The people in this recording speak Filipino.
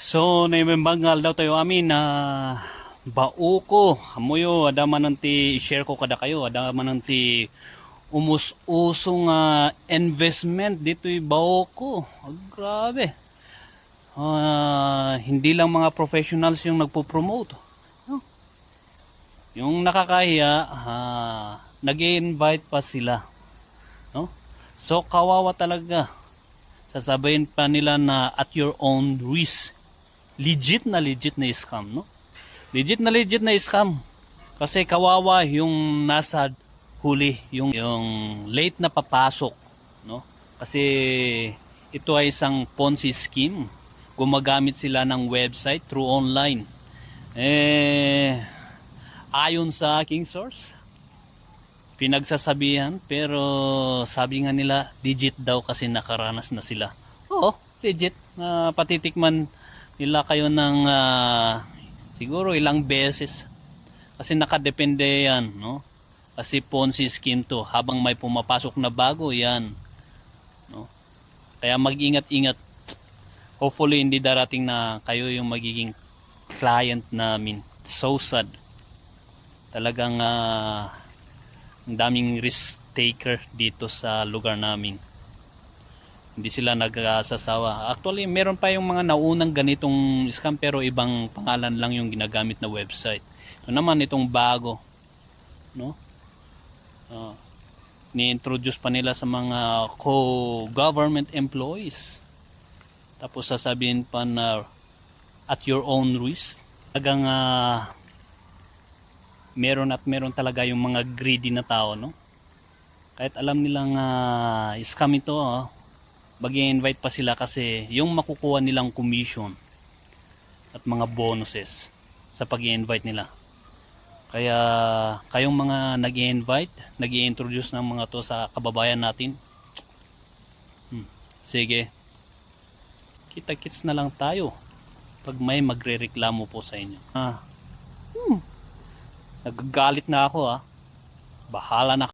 So, naimembangal daw tayo amin na bauko. Amoyo, adaman nanti share ko kada kayo. Adaman nanti umus-usong ah, investment dito'y bauko. Oh, grabe. Ah, hindi lang mga professionals yung nagpo-promote. No? Yung nakakahiya, ah, nag-invite pa sila. No? So, kawawa talaga sasabihin pa nila na at your own risk. Legit na legit na scam, no? Legit na legit na scam. Kasi kawawa yung nasa huli, yung, yung late na papasok, no? Kasi ito ay isang Ponzi scheme. Gumagamit sila ng website through online. Eh, ayon sa aking source, pinagsasabihan pero sabi nga nila legit daw kasi nakaranas na sila. Oo, legit. na patitikman nila kayo ng ah, siguro ilang beses. Kasi nakadepende yan, no? Kasi Ponzi scheme to. Habang may pumapasok na bago, yan. No? Kaya mag-ingat-ingat. Hopefully hindi darating na kayo yung magiging client namin. So sad. Talagang ah, ang daming risk taker dito sa lugar namin. Hindi sila nagsasawa. Actually, meron pa yung mga naunang ganitong scam pero ibang pangalan lang yung ginagamit na website. Ito naman itong bago, no? Ah, ni-introduce pa nila sa mga co-government employees. Tapos sasabihin pa na at your own risk. Talagang ah, meron at meron talaga yung mga greedy na tao, no? Kahit alam nilang ah, scam ito, oh, mag-invite pa sila kasi yung makukuha nilang commission at mga bonuses sa pag invite nila. Kaya kayong mga nag invite nag introduce ng mga to sa kababayan natin. Hmm, sige. Kita-kits na lang tayo pag may magrereklamo po sa inyo. Ah. Hmm. Nagagalit na ako ah. Bahala na